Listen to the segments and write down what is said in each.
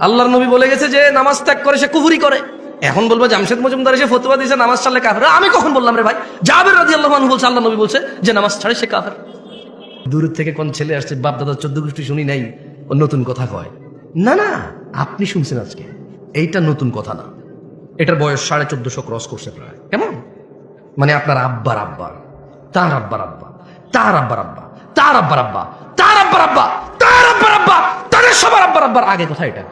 আল্লাহর নবী বলে গেছে যে, নামাজ ত্যাগ করে সে কুফুরি করে। এখন বলব জামশেদ মজুমদার এসে ফতুয়া দিয়েছে, নামাজ ছাড়লে কাফের। আমি কখন বললাম রে ভাই? জাবের রাজি আল্লাহ বলছে আল্লাহ নবী বলছে যে, নামাজ ছাড়ে সে কাফের। দূর থেকে কোন ছেলে আসছে, বাপ দাদার চোদ্দ গোষ্ঠী শুনি নাই, ও নতুন কথা কয়। না না, আপনি শুনছেন আজকে। এইটা নতুন কথা না। এটার বয়স সাড়ে চোদ্দশো ক্রস করছে প্রায়। কেমন? মানে আপনার আব্বার আব্বা, তার আব্বার আব্বা, তার আব্বার আব্বা, তার আব্বার আব্বা, তার আব্বার আব্বা, তার আব্বার আব্বা, তাদের সবার আব্বার আব্বার। আগে কথা এটা।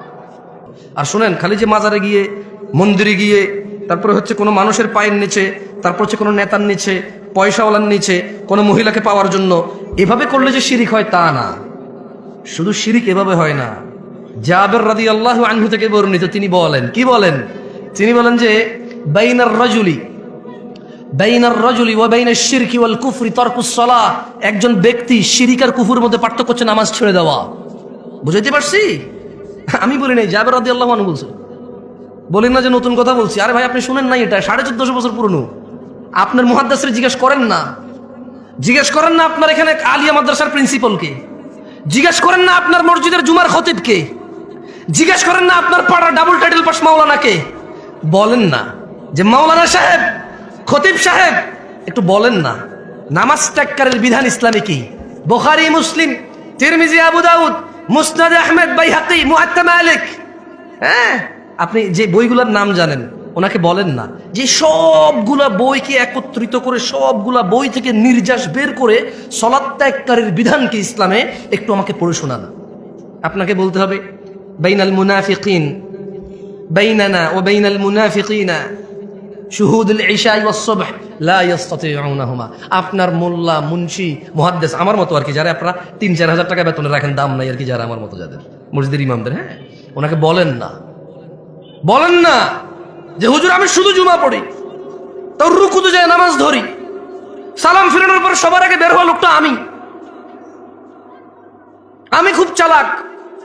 আর শোনেন, খালি যে মাজারে গিয়ে, মন্দিরে গিয়ে, তারপরে হচ্ছে কোনো মানুষের পায়ের নিচে, তারপর হচ্ছে কোনো নেতার নিচে, পয়সাওয়ালার নিচে, কোনো মহিলাকে পাওয়ার জন্য, এভাবে করলে যে শিরিক হয় তা না। শুধু শিরিক এভাবে হয় না। জাবের রাদি আল্লাহ আনহু থেকে বর্ণিত, তিনি বলেন, কি বলেন? তিনি বলেন যে, বাইনার রাজুলি বাইনার রাজুলি ওয়া বাইনাশ শিরকি ওয়াল কুফরি তারকুস সালাহ একজন ব্যক্তি শিরিক আর কুফুর মধ্যে পার্থক্য হচ্ছে নামাজ ছেড়ে দেওয়া। বুঝাইতে পারছি? আমি বলি নাই, জাবের রাদি আল্লাহ আনহু বলছে। বলেন না যে নতুন কথা বলছি। আরে ভাই, আপনি শুনেন নাই এটা? সাড়ে চোদ্দশো বছর পুরনো। আপনার মহাদ্দাসের জিজ্ঞেস করেন না। জিজ্ঞেস করেন না আপনার এখানে আলিয়া মাদ্রাসার প্রিন্সিপালকে জিজ্ঞেস করেন না আপনার মসজিদের জুমার খতিবকে জিজ্ঞেস করেন না আপনার পাড়ার ডাবল টাইটেল পাস মাওলানাকে বলেন না। যে মাওলানা সাহেব, খতিব সাহেব, একটু বলেন না। নামাজ ত্যাগকারের বিধান ইসলামী কি? বোখারি, মুসলিম, তিরমিজি, আবু দাউদ মুসনাদ আহমেদ বাই বাইহাকি, মুআত্তা মালিক। হ্যাঁ? আপনি যে বইগুলোর নাম জানেন, ওনাকে বলেন না। যে সবগুলা বইকে একত্রিত করে, সবগুলা বই থেকে নির্যাস বের করে সলাৎ ত্যাগকারীর বিধানকে ইসলামে একটু আমাকে পড়ে শোনান। আপনাকে বলতে হবে, বাইনাল মুনাফিকিন, বাইনানা ও বাইনাল মুনাফিকিনা। শুহুদুল ইশাই ওয়াস সুবহ লা আপনার মোল্লা, মুন্সি, মুহাদ্দিস, আমার মতো আর কি যারা আপনারা তিন, চার হাজার টাকা বেতনে রাখেন, দাম নাই আর কি যারা আমার মতো যাদের। মসজিদের ইমামদের হ্যাঁ? ওনাকে বলেন না। বলেন না যে, হুজুর, আমি শুধু জুমা পড়ি, তাও রুকুতে যায় নামাজ ধরি, সালাম ফিরানোর পর সবার আগে বের হওয়া লোকটা আমি। আমি খুব চালাক,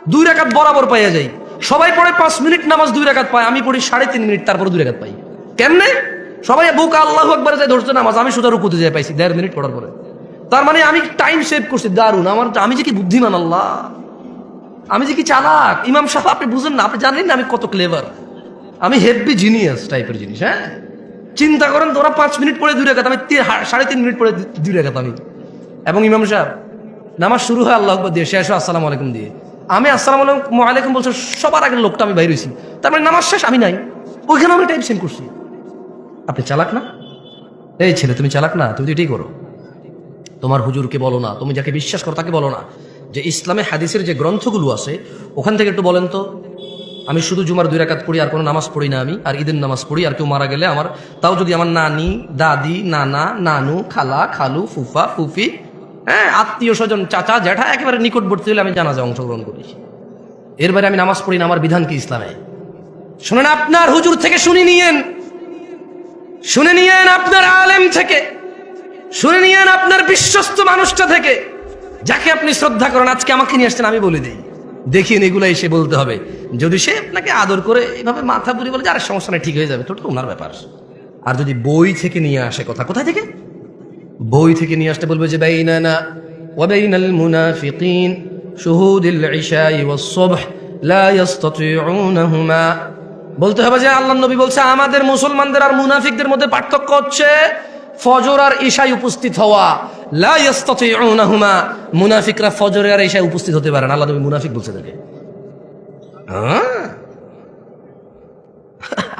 দুই রাকাত বরাবর পাইয়া যাই। সবাই পড়ে পাঁচ মিনিট, নামাজ দুই রাকাত পায়, আমি পড়ি সাড়ে তিন মিনিট, তারপর দুই রাকাত পাই। কেমনে? সবাই বুক, আল্লাহ একবারে যায় ধরছে নামাজ, আমি শুধু রুকুতে যাই পাইছি, দেড় মিনিট পড়ার পরে। তার মানে আমি টাইম সেভ করছি দারুণ আমার আমি যে কি বুদ্ধিমান আল্লাহ? আমি যে কি চালাক? ইমাম সাহেব, আপনি বুঝেন না, আপনি জানেন না আমি কত ক্লেভার আমি হেভি জিনিয়াস টাইপের জিনিস হ্যাঁ? চিন্তা করেন, তোরা পাঁচ মিনিট পরে দূরে রেখাত আমি সাড়ে তিন মিনিট পরে দূরে রেখাত আমি। এবং ইমাম সাহেব, নামাজ শুরু হয় আল্লাহ দিয়ে, শেষ হয় আসসালামু আলাইকুম দিয়ে। আমি আসসালাম আলাইকুম আলাইকুম বলছে, সবার আগের লোকটা আমি বাইর হয়েছি। তার মানে নামাজ শেষ, আমি নাই। ওইখানে আমি টাইম সেন্ড করছি। আপনি চালাক না? এই ছেলে, তুমি চালাক না, তুমি তো এটাই করো। তোমার হুজুরকে বলো না, তুমি যাকে বিশ্বাস করো তাকে বলো না। যে ইসলামে হাদিসের যে গ্রন্থগুলো আছে, ওখান থেকে একটু বলেন তো। আমি শুধু জুমার দুই রাকাত পড়ি, আর কোনো নামাজ পড়ি না আমি, আর ঈদের নামাজ পড়ি, আর কেউ মারা গেলে আমার, তাও যদি আমার নানি, দাদি, নানা, নানু, খালা, খালু, ফুফা, ফুফি হ্যাঁ আত্মীয় স্বজন, চাচা, জ্যাঠা, একেবারে নিকটবর্তী হলে আমি জানাজে অংশগ্রহণ করি। এর বাইরে আমি নামাজ পড়ি না, আমার বিধান কি ইসলামে? শুনেন, আপনার হুজুর থেকে শুনি নিয়েন। শুনে নিয়েন আপনার আলেম থেকে। শুনে নিয়েন আপনার বিশ্বস্ত মানুষটা থেকে। যাকে আপনি শ্রদ্ধা করেন, আজকে আমাকে নিয়ে আসছেন, আমি বলে দিই। দেখিয়ে এগুলো এসে বলতে হবে। যদি সে আপনাকে আদর করে এভাবে মাথা বুড়ি বলে যে, আরে, সমস্যা নেই, ঠিক হয়ে যাবে। তো ওনার ব্যাপার। আর যদি বই থেকে নিয়ে আসে কথা, কোথায় থেকে? বই থেকে নিয়ে আসতে বলবে যে ইস্তাতিউনাহুমা বলতে হবে যে আল্লাহ নবী বলছে, আমাদের মুসলমানদের আর মুনাফিকদের মধ্যে পার্থক্য হচ্ছে ফজর আর ঈশায় উপস্থিত হওয়া। লা ইস্তাতিউনাহুমা মুনাফিকরা ফজরে আর ঈশায় উপস্থিত হতে পারে না। আল্লাহ নবী মুনাফিক বলছে তাকে হ্যাঁ?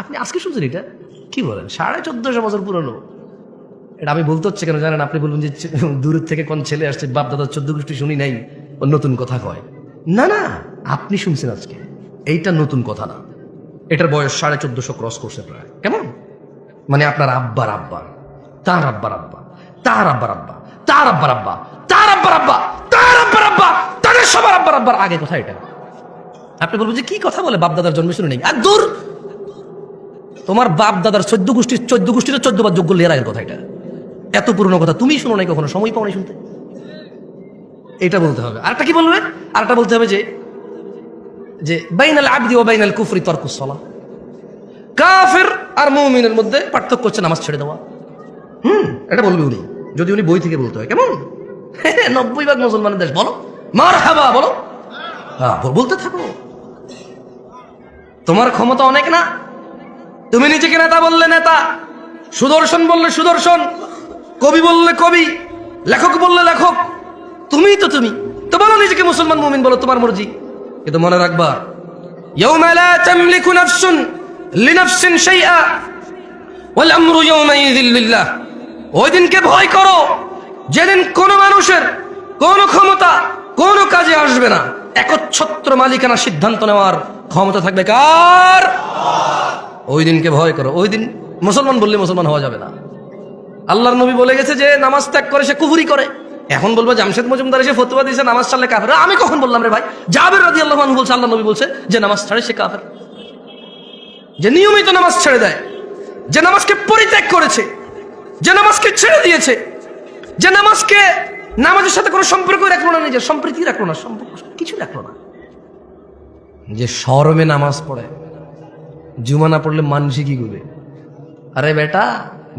আপনি আজকে শুনছেন এটা? কি বলেন? সাড়ে চোদ্দশো বছর পুরনো। এটা আমি বলতে হচ্ছে কেন জানেন? আপনি বলবেন যে দূরের থেকে কোন ছেলে আসছে বাপ দাদা চোদ্দ গোষ্ঠী শুনি নাই, ও নতুন কথা কয়। না না, আপনি শুনছেন আজকে। এইটা নতুন কথা না। এটার বয়স সাড়ে চোদ্দশো ক্রস করছে প্রায়। কেমন? মানে আপনার আব্বার আব্বা, তার আব্বার আব্বা, তার আব্বার আব্বা, তার আব্বার আব্বা, তার আব্বার আব্বা, তার আব্বার আব্বা, তাদের সবার আব্বার আব্বার আগে কথা এটা। আপনি বলবেন যে কি কথা বলে বাপ দাদার জন্ম শুনে নেই দূর! তোমার বাপ দাদার চোদ্দ গোষ্ঠীর চোদ্দ গোষ্ঠীর চোদ্দ বার যোগ্য লেয়ার আগের কথা এটা। এত পুরনো কথা তুমি শুনো নাই কখনো, সময় পাও নাই শুনতে। এটা বলতে হবে। আরেকটা কি বলবে আরেকটা বলতে হবে যে যে বাইনাল আবদি ও বাইনাল কুফরি তর্কুস সলা। কাফের আর মুমিনের মধ্যে পার্থক্য হচ্ছে নামাজ ছেড়ে দেওয়া। হুম এটা বলবে উনি। যদি উনি বই থেকে বলতে হয় কেমন? নব্বই ভাগ মুসলমানের দেশ বলো। মার হাবা বলো। হ্যাঁ বলতে থাকো। তোমার ক্ষমতা অনেক না? তুমি নিজেকে নেতা বললে নেতা সুদর্শন বললে সুদর্শন কবি বললে কবি লেখক বললে লেখক। তুমিই তো তুমি। তো বলো নিজেকে মুসলমান মুমিন বলো তোমার মর্জি। কিন্তু মনে রাখবা ওই দিনকে ভয় করো মানুষের ক্ষমতা কাজে আসবে না। একচ্ছত্র মালিকানা সিদ্ধান্ত নেওয়ার ক্ষমতা থাকবে কার? ওই দিনকে ভয় করো। ওই দিন মুসলমান বললে মুসলমান হওয়া যাবে না। আল্লাহর নবী বলে গেছে যে, নামাজ ত্যাগ করে সে কুহুরি করে। এখন বলব জামশেদ মজুমদার এসে ফতুয়া দিয়েছে, নামাজ ছাড়লে কাফের। আমি কখন বললাম রে ভাই? জাবের রাজি আল্লাহ বলছে আল্লাহ নবী বলছে যে নামাজ ছাড়ে সে কাফের। যে নিয়মিত নামাজ ছেড়ে দেয়, যে নামাজকে পরিত্যাগ করেছে, যে নামাজকে ছেড়ে দিয়েছে, যে নামাজকে নামাজের সাথে কোনো সম্পর্ক রাখল না নিজের, সম্প্রীতি রাখল না, সম্পর্ক কিছু রাখল না। যে শরমে নামাজ পড়ে, জুমা না পড়লে মানুষই কি করবে? আরে বেটা,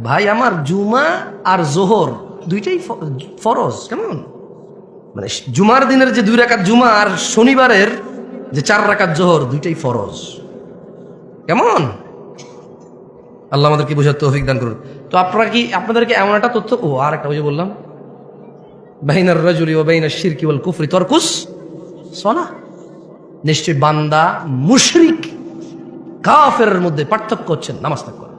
ভাই আমার জুমা আর জোহর দুইটাই ফরজ। কেমন? মানে জুমার দিনের যে দুই রাকাত জুমা আর শনিবারের যে চার রাকাত জোহর দুইটাই ফরজ। কেমন? আল্লাহ আমাদেরকে বোঝার তৌফিক দান করুন। তো আপনারা কি আপনাদেরকে এমন একটা তথ্য ও আর একটা যে বললাম বাহিনার রাজুলি ও বাহিনার শিরকি ওয়াল কুফরি তরকুস সলা। নিশ্চয় বান্দা মুশরিক কাফের মধ্যে পার্থক্য হচ্ছেন নামাজ করা